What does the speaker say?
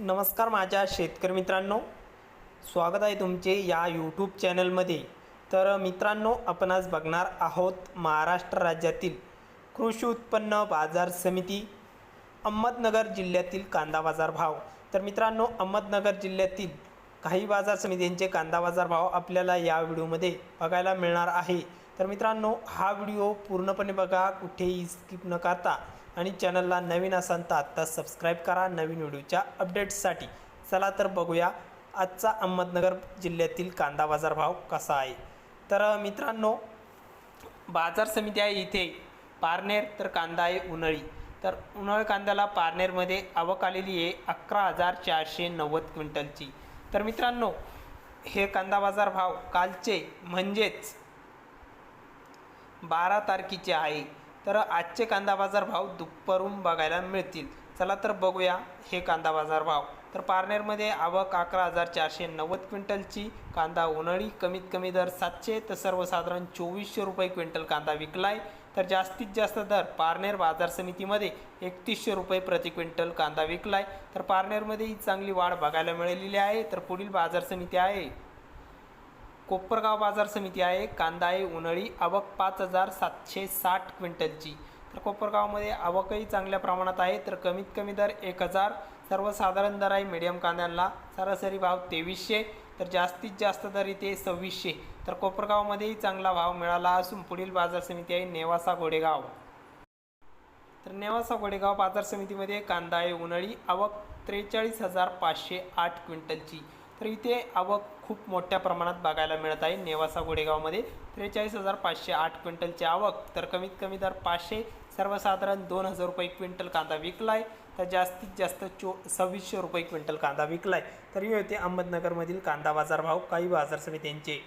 नमस्कार माझ्या शेतकरी मित्रांनो. स्वागत आहे तुमचे या यूट्यूब चॅनलमध्ये तर मित्रांनो आपण आज बघणार आहोत महाराष्ट्र राज्यातील कृषी उत्पन्न बाजार समिती अहमदनगर जिल्ह्यातील कांदा बाजार भाव. तर मित्रांनो अहमदनगर जिल्ह्यातील काही बाजार समित्यांचे कांदा बाजार भाव आपल्याला या व्हिडिओमध्ये बघायला मिळणार आहे. तर मित्रांनो हा व्हिडिओ पूर्णपणे बघा कुठेही स्किप न करता. आणि चॅनलला नवीन असाल तर आत्ता सबस्क्राईब करा. नवीन व्हिडिओच्या अपडेट्ससाठी चला तर बघूया आजचा अहमदनगर जिल्ह्यातील कांदा बाजार भाव कसा आहे. तर मित्रांनो बाजार समिती आहे इथे. पारनेर तर कांदा आहे उन्हाळी. तर उन्हाळी कांद्याला पारनेरमध्ये आवक आलेली आहे अकरा हजार चारशे नव्वद क्विंटलची. तर मित्रांनो हे कांदा बाजार भाव कालचे म्हणजेच बारा तारखेचे आहे. तर आजचे कांदा बाजार भाव दुपरून बघायला मिळतील. चला तर बघूया हे कांदा बाजार भाव. तर पारनेरमध्ये आवक अकरा हजार चारशे नव्वद क्विंटलची. कांदा उन्हाळी कमीत कमी दर सातशे. तर सर्वसाधारण चोवीसशे रुपये क्विंटल कांदा विकलाय. तर जास्तीत जास्त दर पारनेर बाजार समितीमध्ये एकतीसशे रुपये प्रति क्विंटल कांदा विकलाय. तर पारनेरमध्ये ही चांगली वाढ बघायला मिळालेली आहे. तर पुढील बाजार समिती आहे. कोपरगाव बाजार समिती आहे कांदा आहे उन्हाळी आवक पाच हजार सातशे साठ क्विंटलची. तर कोपरगावमध्ये आवकही चांगल्या प्रमाणात आहे तर कमीत कमी दर एक हजार. सर्वसाधारण दर आहे मिडियम कांद्यांना. सरासरी भाव तेवीसशे तर जास्तीत जास्त दर इथे सव्वीसशे. तर कोपरगावमध्येही चांगला भाव मिळाला असून पुढील बाजार समिती आहे नेवासा गोडेगाव तर नेवासा गोडेगाव बाजार समितीमध्ये कांदा आहे उन्हाळी आवक त्रेचाळीस हजार पाचशे आठ क्विंटलची. तर इथे आवक खूप मोठ्या प्रमाणात बघायला मिळत आहे. नेवासा गोडेगावमध्ये त्रेचाळीस हजार पाचशे आठ क्विंटलची आवक तर कमीत कमी दर पाचशे सर्वसाधारण दोन हजार रुपये क्विंटल कांदा विकलाय. तर जास्तीत जास्त चो सव्वीसशे रुपये क्विंटल कांदा विकलाय. तर हे होते अहमदनगरमधील कांदा बाजार भाव काही बाजार समित्यांचे